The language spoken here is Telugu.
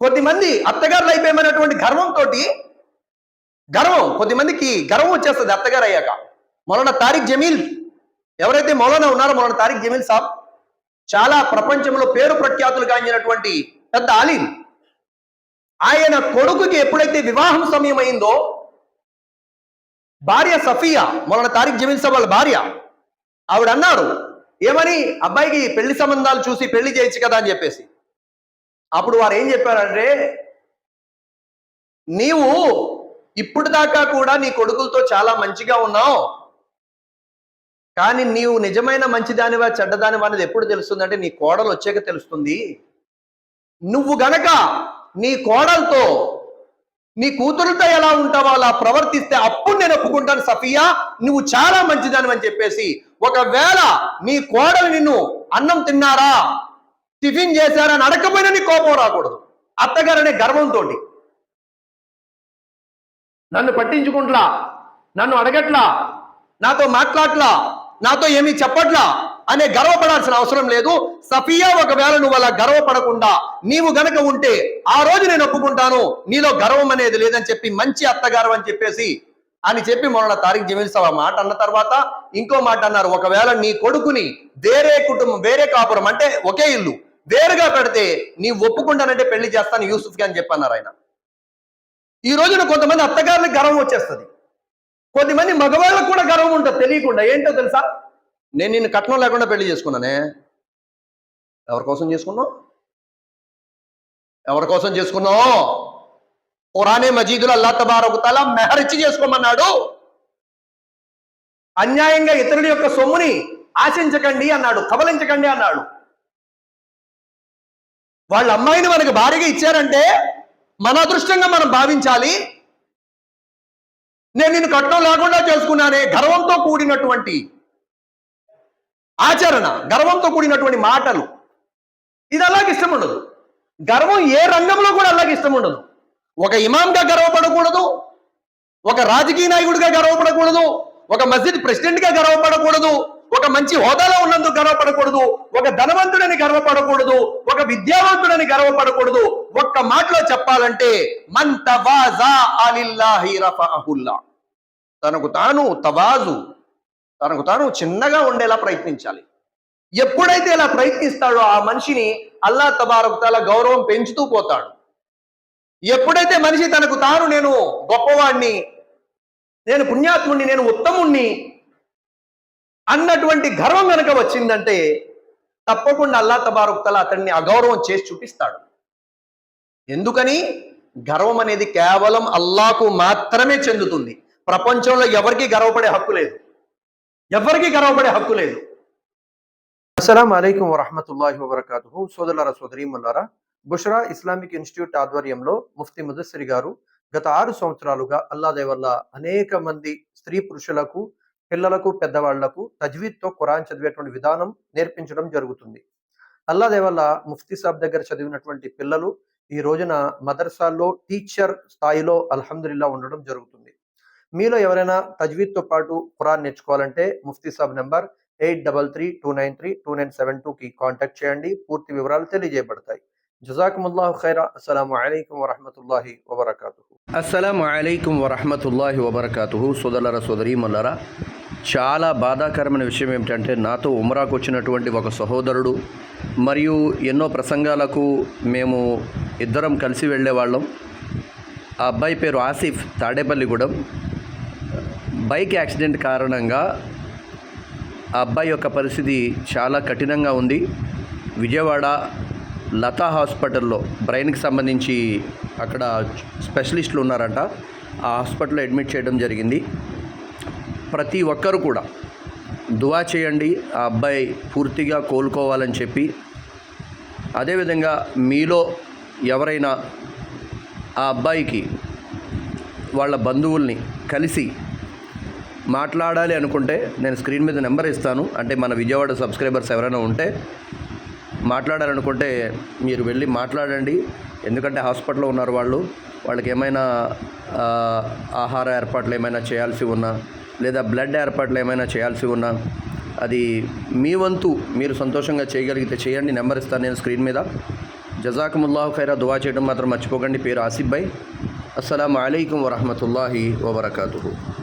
కొద్దిమంది అత్తగారులు అయిపోయామనేటువంటి గర్వంతో గర్వం కొద్దిమందికి గర్వం వచ్చేస్తుంది అత్తగారు అయ్యాక. మౌలానా తారిక్ జమీల్ ఎవరైతే మౌలానా ఉన్నారో మౌలానా తారిక్ జమీల్ సాబ్ చాలా ప్రపంచంలో పేరు ప్రఖ్యాతులు గాంచినటువంటి పెద్ద ఆలీం. ఆయన కొడుకుకి ఎప్పుడైతే వివాహం సమయం అయిందో భార్య సఫియా మౌలానా తారిక్ జమీల్ సాబ్ వాళ్ళ భార్య ఆవిడ అన్నారు ఏమని? అబ్బాయికి పెళ్ళి సంబంధాలు చూసి పెళ్ళి చేయొచ్చు కదా అని చెప్పేసి. అప్పుడు వారు ఏం చెప్పారంటే నీవు ఇప్పుడు దాకా కూడా నీ కొడుకులతో చాలా మంచిగా ఉన్నావు. కానీ నీవు నిజమైన మంచిదానివా చెడ్డదానివా అనేది ఎప్పుడు తెలుస్తుందంటే నీ కోడలు వచ్చాక తెలుస్తుంది. నువ్వు గనక నీ కోడలతో నీ కూతురుతో ఎలా ఉంటావో అలా ప్రవర్తిస్తే అప్పుడు నేను ఒప్పుకుంటాను సఫియా. నువ్వు చాలా మంచిదానివని చెప్పేసి. ఒకవేళ నీ కోడలు నిన్ను అన్నం తిన్నారా టిఫిన్ చేశారా అని నీ కోపం రాకూడదు. అత్తగారనే గర్వంతో నన్ను పట్టించుకుంట్లా? నన్ను అడగట్లా? నాతో మాట్లాడట్లా నాతో ఏమీ చెప్పట్లా? అనే గర్వపడాల్సిన అవసరం లేదు. సఫియా ఒకవేళ నువ్వు అలా గర్వపడకుండా నీవు గనక ఉంటే ఆ రోజు నేను ఒప్పుకుంటాను. నీలో గర్వం అనేది లేదని చెప్పి మంచి అత్తగారు అని చెప్పేసి అని చెప్పి మొన్న తారీఖు జమీల్ ఆ మాట అన్న తర్వాత ఇంకో మాట అన్నారు. ఒకవేళ నీ కొడుకుని వేరే కుటుంబం వేరే కాపురం అంటే ఒకే ఇల్లు వేరుగా పెడితే నీ ఒప్పుకుంటానంటే పెళ్ళి చేస్తాను యూసుఫ్కి అని చెప్పన్నారు ఆయన. ఈ రోజున కొంతమంది అత్తగారులకు గర్వం వచ్చేస్తుంది. కొద్దిమంది మగవాళ్ళకు కూడా గర్వం ఉంటుంది తెలియకుండా. ఏంటో తెలుసా? నేను నిన్ను కట్నం లేకుండా పెళ్ళి చేసుకున్నానే. ఎవరి కోసం చేసుకున్నావు? ఎవరి కోసం చేసుకున్నావు? పురాణే మజీదులు అల్లా తబారకుతాల మెహరిచ్చి చేసుకోమన్నాడు. అన్యాయంగా ఇతరుడి యొక్క సొమ్ముని ఆశించకండి అన్నాడు కబలించకండి అన్నాడు. వాళ్ళ అమ్మాయిని మనకి భారీగా ఇచ్చారంటే మన అదృష్టంగా మనం భావించాలి. నేను నిన్ను కట్నం లేకుండా చేసుకున్నానే గర్వంతో కూడినటువంటి ఆచరణ గర్వంతో కూడినటువంటి మాటలు. ఇది అలాగే ఇష్టం ఉండదు. గర్వం ఏ రంగంలో కూడా అలాగే ఇష్టం ఉండదు. ఒక ఇమాంగా గర్వపడకూడదు ఒక రాజకీయ నాయకుడిగా గర్వపడకూడదు ఒక మస్జిద్ ప్రెసిడెంట్గా గర్వపడకూడదు ఒక మంచి హోదాలో ఉన్నందుకు గర్వపడకూడదు ఒక ధనవంతుడని గర్వపడకూడదు ఒక విద్యావంతుడని గర్వపడకూడదు. ఒక్క మాటలో చెప్పాలంటే మన్ తవాజా అలిల్లాహి రఫఅహుల్లా. తనకు తాను తవాజు తనకు తాను చిన్నగా ఉండేలా ప్రయత్నించాలి. ఎప్పుడైతే ఇలా ప్రయత్నిస్తాడో ఆ మనిషిని అల్లా తబారకుతాల గౌరవం పెంచుతూ పోతాడు. ఎప్పుడైతే మనిషి తనకు తాను నేను గొప్పవాణ్ణి నేను పుణ్యాత్ముణ్ణి నేను ఉత్తముణ్ణి అన్నటువంటి గర్వం కనుక వచ్చిందంటే తప్పకుండా అల్లా తబారుక్తల అతన్ని అగౌరవం చేసి చూపిస్తాడు. ఎందుకని? గర్వం అనేది కేవలం అల్లాకు మాత్రమే చెందుతుంది. ప్రపంచంలో ఎవరికి గర్వపడే హక్కు లేదు. ఎవరికి గర్వపడే హక్కు లేదు. అస్సలం అయికం వరహమతుల్లాహి వబర్కాతు సోదరులారా సోదరీమల్లారా బుషరా ఇస్లామిక్ ఇన్స్టిట్యూట్ ఆధ్వర్యంలో ముఫ్తి ముదస్సిరి గారు గత ఆరు సంవత్సరాలుగా అల్లాదే వల్ల అనేక మంది స్త్రీ పురుషులకు పిల్లలకు పెద్దవాళ్ళకు తజ్వీద్తో ఖురాన్ చదివేటువంటి విధానం నేర్పించడం జరుగుతుంది. అల్లా వల్ల ముఫ్తీ సాబ్ దగ్గర చదివినటువంటి పిల్లలు ఈ రోజున మదర్సాల్లో టీచర్ స్థాయిలో అల్హమ్దుల్లా ఉండడం జరుగుతుంది. మీలో ఎవరైనా తజ్వీద్తో పాటు ఖురాన్ నేర్చుకోవాలంటే ముఫ్తీ సాబ్ number eight double three two nine three two nine seven టూకి కాంటాక్ట్ చేయండి. పూర్తి వివరాలు తెలియజేయబడతాయి. జజాకుముల్లాహు ఖైరా. అస్సలాము అలైకుం వరహమతుల్లాహి వబర్కాతు అస్సలం అయికం వరహమతుల్లాహి వబర్కాతు సోదరులర సోదరీమల్లరా చాలా బాధాకరమైన విషయం ఏమిటంటే నాతో ఉమరాకు వచ్చినటువంటి ఒక సహోదరుడు మరియు ఎన్నో ప్రసంగాలకు మేము ఇద్దరం కలిసి వెళ్ళేవాళ్ళం. ఆ అబ్బాయి పేరు ఆసిఫ్ తాడేపల్లిగూడెం. బైక్ యాక్సిడెంట్ కారణంగా ఆ అబ్బాయి యొక్క పరిస్థితి చాలా కఠినంగా ఉంది. విజయవాడ లతా హాస్పిటల్లో బ్రెయిన్కి సంబంధించి అక్కడ స్పెషలిస్టులు ఉన్నారంట. ఆ హాస్పిటల్లో అడ్మిట్ చేయడం జరిగింది. ప్రతి ఒక్కరు కూడా దువా చేయండి ఆ అబ్బాయి పూర్తిగా కోలుకోవాలని చెప్పి. అదేవిధంగా మీలో ఎవరైనా ఆ అబ్బాయికి వాళ్ళ బంధువుల్ని కలిసి మాట్లాడాలి అనుకుంటే నేను స్క్రీన్ మీద నెంబర్ ఇస్తాను. అంటే మన విజయవాడ సబ్స్క్రైబర్స్ ఎవరైనా ఉంటే మాట్లాడాలనుకుంటే మీరు వెళ్ళి మాట్లాడండి. ఎందుకంటే హాస్పిటల్లో ఉన్నారు వాళ్ళు. వాళ్ళకి ఏమైనా ఆహార ఏర్పాట్లు ఏమైనా చేయాల్సి ఉన్నా లేదా బ్లడ్ ఏర్పాట్లు ఏమైనా చేయాల్సి ఉన్నా అది మీ వంతు మీరు సంతోషంగా చేయగలిగితే చేయండి. నెంబర్ ఇస్తాను నేను స్క్రీన్ మీద. జజాకుముల్లాహు ఖైరా దువా చేయడం మాత్రం మర్చిపోకండి. పేరు ఆసిఫ్ భాయ్. అస్సలం అయికం వరహమతుల్లాహి వబర్కాతు